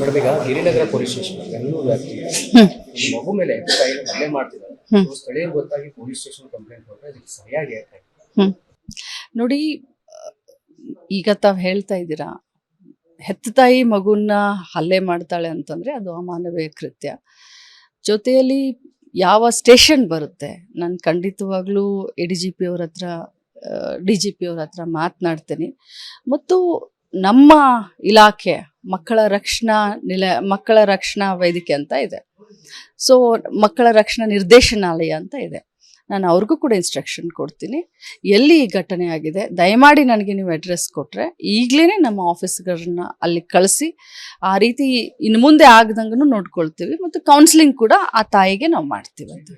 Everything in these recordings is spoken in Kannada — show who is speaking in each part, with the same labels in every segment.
Speaker 1: ಮೇಡಮ್ ಈಗ ಗಿರಿನಗರ ಪೊಲೀಸ್ ಸ್ಟೇಷನ್ ಬೆಂಗಳೂರು ವ್ಯಾಪ್ತಿಗೆ ಈ ಮಗು ಮೇಲೆ ಎಫ್ಐಆರ್ ಹಲ್ಲೆ ಮಾಡ್ತಿದ್ದಾರೆ. ಸ್ಥಳೀಯರು ಗೊತ್ತಾಗಿ ಪೊಲೀಸ್ ಸ್ಟೇಷನ್ ಕಂಪ್ಲೇಂಟ್ ಕೊಟ್ಟರೆ ಅದಕ್ಕೆ ಸರಿಯಾಗಿ
Speaker 2: ಹ್ಮ್. ನೋಡಿ ಈಗ ತಾವ್ ಹೇಳ್ತಾ ಇದ್ದೀರಾ ಹೆತ್ತ ತಾಯಿ ಮಗುನ ಹಲ್ಲೆ ಮಾಡ್ತಾಳೆ ಅಂತಂದ್ರೆ ಅದು ಅಮಾನವೀಯ ಕೃತ್ಯ. ಜೊತೆಯಲ್ಲಿ ಯಾವ ಸ್ಟೇಷನ್ ಬರುತ್ತೆ? ನಾನು ಖಂಡಿತವಾಗ್ಲೂ ಎ ಡಿ ಜಿ ಪಿ ಅವ್ರ ಹತ್ರ ಡಿ ಜಿ ಪಿ ಅವ್ರ ಹತ್ರ ಮಾತನಾಡ್ತೀನಿ. ಮತ್ತು ನಮ್ಮ ಇಲಾಖೆ ಮಕ್ಕಳ ರಕ್ಷಣಾ ನಿಲ ಮಕ್ಕಳ ರಕ್ಷಣಾ ವೇದಿಕೆ ಅಂತ ಇದೆ. ಸೊ ಮಕ್ಕಳ ರಕ್ಷಣಾ ನಿರ್ದೇಶನಾಲಯ ಅಂತ ಇದೆ. ನಾನು ಅವ್ರಿಗೂ ಕೂಡ ಇನ್ಸ್ಟ್ರಕ್ಷನ್ ಕೊಡ್ತೀನಿ. ಎಲ್ಲಿ ಈ ಘಟನೆ ಆಗಿದೆ? ದಯಮಾಡಿ ನನಗೆ ನೀವು ಅಡ್ರೆಸ್ ಕೊಟ್ಟರೆ ಈಗಲೇ ನಮ್ಮ ಆಫೀಸ್ಗಳನ್ನ ಅಲ್ಲಿ ಕಳಿಸಿ, ಆ ರೀತಿ ಇನ್ನು ಮುಂದೆ ಆಗದಂಗೂ ನೋಡ್ಕೊಳ್ತೀವಿ ಮತ್ತು ಕೌನ್ಸಿಲಿಂಗ್ ಕೂಡ ಆ ತಾಯಿಗೆ ನಾವು ಮಾಡ್ತೀವಿ ಅಂತ.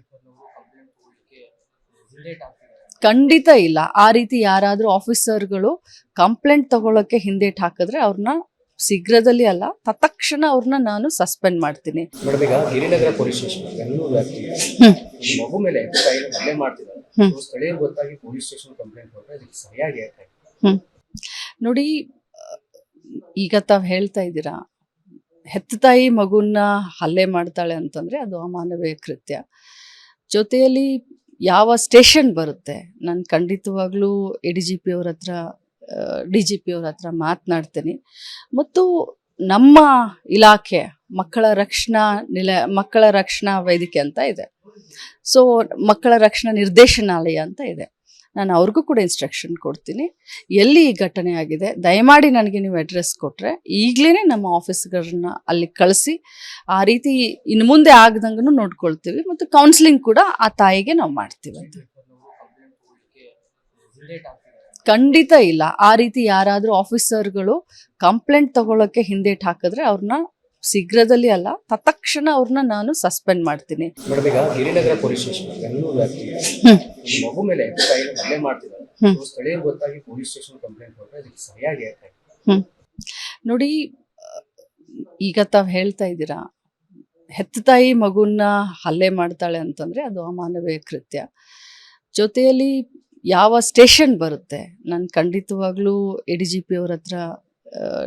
Speaker 2: ಖಂಡಿತ ಇಲ್ಲ. ಆ ರೀತಿ ಯಾರಾದರೂ ಆಫೀಸರ್ಗಳು ಕಂಪ್ಲೇಂಟ್ ತಗೊಳ್ಳೋಕ್ಕೆ ಹಿಂದೇಟ್ ಹಾಕಿದ್ರೆ ಅವ್ರನ್ನ ಶೀಘ್ರದಲ್ಲಿ ಅಲ್ಲ ತತ್ಕ್ಷಣ ಅವ್ರನ್ನ ನಾನು ಸಸ್ಪೆಂಡ್ ಮಾಡ್ತೀನಿ.
Speaker 1: ಮೇಡಮ್ ಈಗ ಗಿರಿನಗರ ಪೊಲೀಸ್ ಸ್ಟೇಷನ್ ಬೆಂಗಳೂರು ವ್ಯಾಪ್ತಿಗೆ ಈ ಮಗು ಮೇಲೆ ಎಫ್ಐಆರ್ ಹಲ್ಲೆ ಮಾಡ್ತಿದ್ದಾರೆ.
Speaker 2: ಹ್ಮ್.
Speaker 1: ಸ್ಥಳೀಯರು ಗೊತ್ತಾಗಿ ಪೊಲೀಸ್ ಸ್ಟೇಷನ್ ಕಂಪ್ಲೇಂಟ್ ಕೊಟ್ಟರೆ ಅದಕ್ಕೆ ಸರಿಯಾಗಿ ಯಾಕೆ
Speaker 2: ನೋಡಿ ಈಗ ತಾವ್ ಹೇಳ್ತಾ ಇದ್ದೀರಾ ಹೆತ್ತ ತಾಯಿ ಮಗುನ ಹಲ್ಲೆ ಮಾಡ್ತಾಳೆ ಅಂತಂದ್ರೆ ಅದು ಅಮಾನವೀಯ ಕೃತ್ಯ. ಜೊತೆಯಲ್ಲಿ ಯಾವ ಸ್ಟೇಷನ್ ಬರುತ್ತೆ? ನಾನು ಖಂಡಿತವಾಗ್ಲೂ ಎ ಡಿ ಜಿ ಪಿ ಅವ್ರ ಹತ್ರ ಡಿ ಜಿ ಪಿ ಅವ್ರ ಹತ್ರ ಮಾತನಾಡ್ತೀನಿ. ಮತ್ತು ನಮ್ಮ ಇಲಾಖೆ ಮಕ್ಕಳ ರಕ್ಷಣಾ ನಿಲ, ಮಕ್ಕಳ ರಕ್ಷಣಾ ವೇದಿಕೆ ಅಂತ ಇದೆ. ಸೊ ಮಕ್ಕಳ ರಕ್ಷಣಾ ನಿರ್ದೇಶನಾಲಯ ಅಂತ ಇದೆ. ನಾನು ಅವ್ರಿಗೂ ಕೂಡ ಇನ್ಸ್ಟ್ರಕ್ಷನ್ ಕೊಡ್ತೀನಿ. ಎಲ್ಲಿ ಈ ಘಟನೆ ಆಗಿದೆ, ದಯಮಾಡಿ ನನಗೆ ನೀವು ಅಡ್ರೆಸ್ ಕೊಟ್ಟರೆ ಈಗಲೇ ನಮ್ಮ ಆಫೀಸ್ಗಳನ್ನ ಅಲ್ಲಿ ಕಳಿಸಿ, ಆ ರೀತಿ ಇನ್ನು ಮುಂದೆ ಆಗದಂಗೂ ನೋಡ್ಕೊಳ್ತೀವಿ ಮತ್ತು ಕೌನ್ಸಿಲಿಂಗ್ ಕೂಡ ಆ ತಾಯಿಗೆ ನಾವು ಮಾಡ್ತೀವಿ. ಖಂಡಿತ ಇಲ್ಲ. ಆ ರೀತಿ ಯಾರಾದರೂ ಆಫೀಸರ್ಗಳು ಕಂಪ್ಲೇಂಟ್ ತಗೊಳ್ಳೋಕ್ಕೆ ಹಿಂದೇಟ್ ಹಾಕಿದ್ರೆ ಅವ್ರನ್ನ ಶೀಘ್ರದಲ್ಲಿ ಅಲ್ಲ ತತ್ಕ್ಷಣ ಅವ್ರನ್ನ ನಾನು ಸಸ್ಪೆಂಡ್ ಮಾಡ್ತೀನಿ.
Speaker 1: ಗಿರಿನಗರ ಪೊಲೀಸ್ ಸ್ಟೇಷನ್ ಮೇಲೆ ಗೊತ್ತಾಗಿ ಪೊಲೀಸ್ ಸ್ಟೇಷನ್ ಕಂಪ್ಲೇಂಟ್ ಸರಿಯಾಗಿ
Speaker 2: ನೋಡಿ ಈಗ ತಾವ್ ಹೇಳ್ತಾ ಇದ್ದೀರಾ ಹೆತ್ತ ತಾಯಿ ಮಗುನ ಹಲ್ಲೆ ಮಾಡ್ತಾಳೆ ಅಂತಂದ್ರೆ ಅದು ಅಮಾನವೀಯ ಕೃತ್ಯ. ಜೊತೆಯಲ್ಲಿ ಯಾವ ಸ್ಟೇಷನ್ ಬರುತ್ತೆ? ನಾನು ಖಂಡಿತವಾಗ್ಲೂ ಎ ಡಿ ಜಿ ಪಿ ಅವ್ರ ಹತ್ರ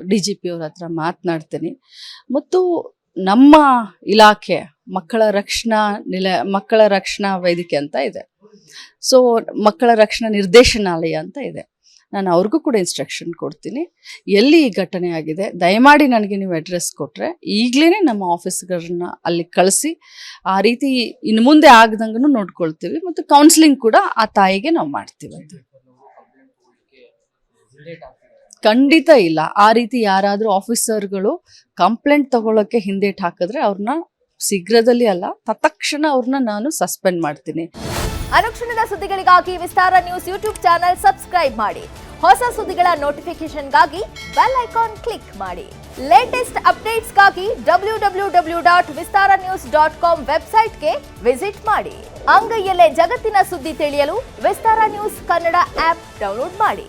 Speaker 2: ಡಿ ಜಿ ಪಿ ಅವ್ರ ಹತ್ರ ಮಾತನಾಡ್ತೀನಿ. ಮತ್ತು ನಮ್ಮ ಇಲಾಖೆ ಮಕ್ಕಳ ರಕ್ಷಣಾ ನಿಲ ಮಕ್ಕಳ ರಕ್ಷಣಾ ವೇದಿಕೆ ಅಂತ ಇದೆ. ಸೊ ಮಕ್ಕಳ ರಕ್ಷಣಾ ನಿರ್ದೇಶನಾಲಯ ಅಂತ ಇದೆ. ನಾನು ಅವ್ರಿಗೂ ಕೂಡ ಇನ್ಸ್ಟ್ರಕ್ಷನ್ ಕೊಡ್ತೀನಿ. ಎಲ್ಲಿ ಈ ಘಟನೆ ಆಗಿದೆ? ದಯಮಾಡಿ ನನಗೆ ನೀವು ಅಡ್ರೆಸ್ ಕೊಟ್ಟರೆ ಈಗಲೇ ನಮ್ಮ ಆಫೀಸ್ಗಳನ್ನ ಅಲ್ಲಿ ಕಳಿಸಿ, ಆ ರೀತಿ ಇನ್ನು ಮುಂದೆ ಆಗ್ದಂಗೂ ನೋಡ್ಕೊಳ್ತೀವಿ ಮತ್ತು ಕೌನ್ಸಿಲಿಂಗ್ ಕೂಡ ಆ ತಾಯಿಗೆ ನಾವು ಮಾಡ್ತೀವಿ. ಖಂಡಿತ ಇಲ್ಲ. ಆ ರೀತಿ ಯಾರಾದರೂ ಆಫೀಸರ್ಗಳು ಕಂಪ್ಲೇಂಟ್ ತಗೊಳ್ಳೋಕ್ಕೆ ಹಿಂದೇಟ್ ಹಾಕಿದ್ರೆ ಅವ್ರನ್ನ ಶೀಘ್ರದಲ್ಲಿ ಅಲ್ಲ, ತತ್ಕ್ಷಣ ಅವ್ರನ್ನ ನಾನು ಸಸ್ಪೆಂಡ್ ಮಾಡ್ತೀನಿ.
Speaker 3: ಅನುಕ್ಷಣದ ಸುದ್ದಿಗಳಿಗಾಗಿ Vistara news YouTube channel subscribe ಮಾಡಿ. ಹೊಸ ಸುದ್ದಿಗಳ ನೋಟಿಫಿಕೇಶನ್ಗಾಗಿ ಬೆಲ್ ಐಕಾನ್ ಕ್ಲಿಕ್ ಮಾಡಿ. Latest ಅಪ್ಡೇಟ್ಸ್ಗಾಗಿ W W W dot Vistara news dot com ವೆಬ್ಸೈಟ್ಗೆ ವಿಸಿಟ್ ಮಾಡಿ. ಅಂಗೈಯಲ್ಲೇ ಜಗತ್ತಿನ ಸುದ್ದಿ ತಿಳಿಯಲು Vistara news Kannada app download ಮಾಡಿ.